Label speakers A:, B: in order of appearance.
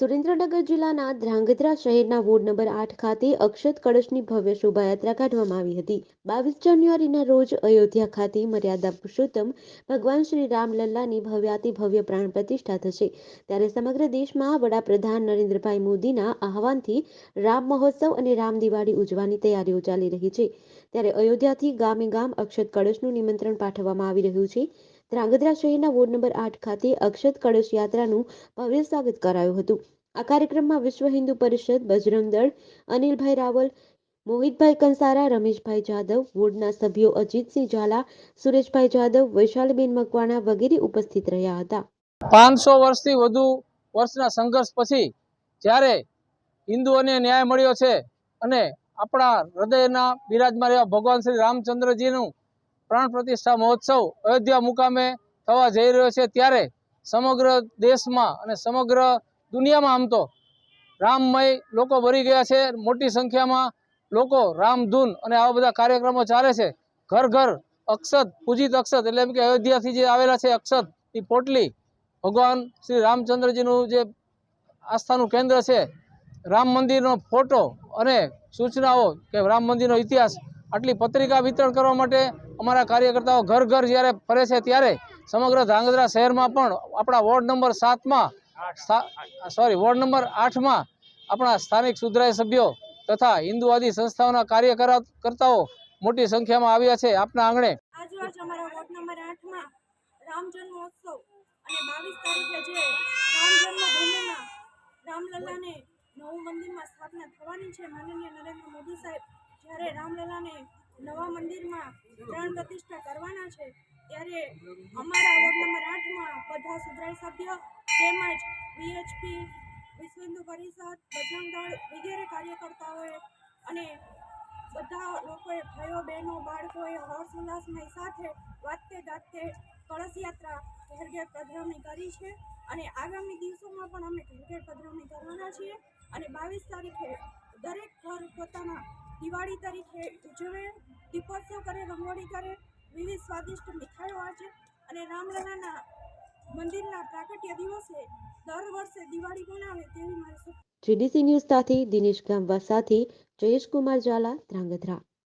A: સુરેન્દ્રનગર જિલ્લાના ધ્રાંગધ્રા શહેરના ward number આઠ ખાતે અક્ષત કળશની ભવ્ય શોભાયાત્રા કાઢવામાં આવી હતી. બાવીસ જાન્યુઆરીના રોજ અયોધ્યા ખાતે મર્યાદા પુરુષોત્તમ ભગવાન શ્રી રામલલ્લાની ભવ્યાતિ ભવ્ય પ્રાણ પ્રતિષ્ઠા થશે. ત્યારે સમગ્ર દેશમાં વડાપ્રધાન નરેન્દ્રભાઈ મોદીના આહવાનથી રામ મહોત્સવ અને રામ દિવાળી ઉજવવાની તૈયારીઓ ચાલી રહી છે. ત્યારે અયોધ્યાથી ગામે ગામ અક્ષત કળશનું નિમંત્રણ પાઠવવામાં આવી રહ્યું છે. ધ્રાંગધ્રા શહેરના વોર્ડ નંબર આઠ ખાતે અક્ષત કળશ યાત્રાનું ભવ્ય સ્વાગત કરાયું હતું. આ કાર્યક્રમમાં વિશ્વ હિન્દુ પરિષદ બજરંગ દળ, અનિલભાઈ રાવલ, મોહિતભાઈ કંસારા, રમેશભાઈ જાદવ, વોર્ડના સભ્યો અજીતસિંહ ઝાલા, સુરેશભાઈ જાદવ, વૈશાલીબેન મકવાણા વગેરે ઉપસ્થિત રહ્યા હતા.
B: પાંચસો વર્ષથી વધુ વર્ષના સંઘર્ષ પછી જ્યારે હિન્દુઓને ન્યાય મળ્યો છે અને આપણા હૃદયના બિરાજમાં રહેવા ભગવાન શ્રી રામચંદ્રજીનું પ્રાણ પ્રતિષ્ઠા મહોત્સવ અયોધ્યા મુકામે થવા જઈ રહ્યો છે ત્યારે સમગ્ર દેશમાં અને સમગ્ર દુનિયામાં આમ તો રામમય લોકો ભરી ગયા છે. મોટી સંખ્યામાં લોકો રામધૂન અને આવા બધા કાર્યક્રમો ચાલે છે. ઘર ઘર, અક્ષત, પૂજિત અક્ષત એટલે એમ કે અયોધ્યાથી જે આવેલા છે અક્ષત એ પોટલી, ભગવાન શ્રી રામચંદ્રજીનું જે આસ્થાનું કેન્દ્ર છે, રામ મંદિરનો ફોટો અને સૂચનાઓ કે રામ મંદિરનો ઇતિહાસ આટલી પત્રિકા વિતરણ કરવા માટે અમારા કાર્યકર્તાઓ ઘર ઘર જ્યારે ફરે છે ત્યારે સમગ્ર ધ્રાંગધ્રા શહેરમાં પણ આપણા વોર્ડ નંબર સાતમાં સોરી વોર્ડ નંબર આઠમાં આપણા સ્થાનિક સુધરાય સભ્યો તથા હિન્દુવાદી સંસ્થાઓના કાર્યકર્તાઓ મોટી સંખ્યામાં આવ્યા છે. આપના આંગણે
C: રામલલ્લાને નવું મંદિરમાં સ્થાપના થવાની છે, માનનીય નરેન્દ્ર મોદી સાહેબ. જ્યારે રામલલાને નવા મંદિરમાં પ્રાણ પ્રતિષ્ઠા કરવાના છે, ત્યારે અમારા વોર્ડ નંબર આઠમાં બધા સુધરાઈ સભ્ય તેમજ વીએચપી વિશ્વ હિન્દુ પરિષદ, બજરંગ દળ વગેરે કાર્યકર્તાઓએ અને બધા લોકોએ ભાઈઓ, બહેનો, બાળકોએ હર્ષ સાથે વાતે ગાતે કળશ યાત્રા ઘેર ઘેર પધરામણી કરી છે અને આગામી દિવસોમાં પણ અમે ઘેર ઘેર પધરામણી કરવાના છીએ અને બાવીસ તારીખે દરેક ઘર પોતાના દિવાળી તરીકે ઉજવે, દીપોત્સવ કરે, રંગોળી કરે, વિવિધ સ્વાદિષ્ટ મીઠાઈઓ વાંચે અને રામલલાના મંદિરના પ્રાગટ્ય દિવસે દર વર્ષે દિવાળી મનાવે તેવી મારી
A: જીડીસી ન્યૂઝ સાથે દિનેશ ગામવા સાથે જયેશ કુમાર ઝાલા, ધ્રાંગધ્રા.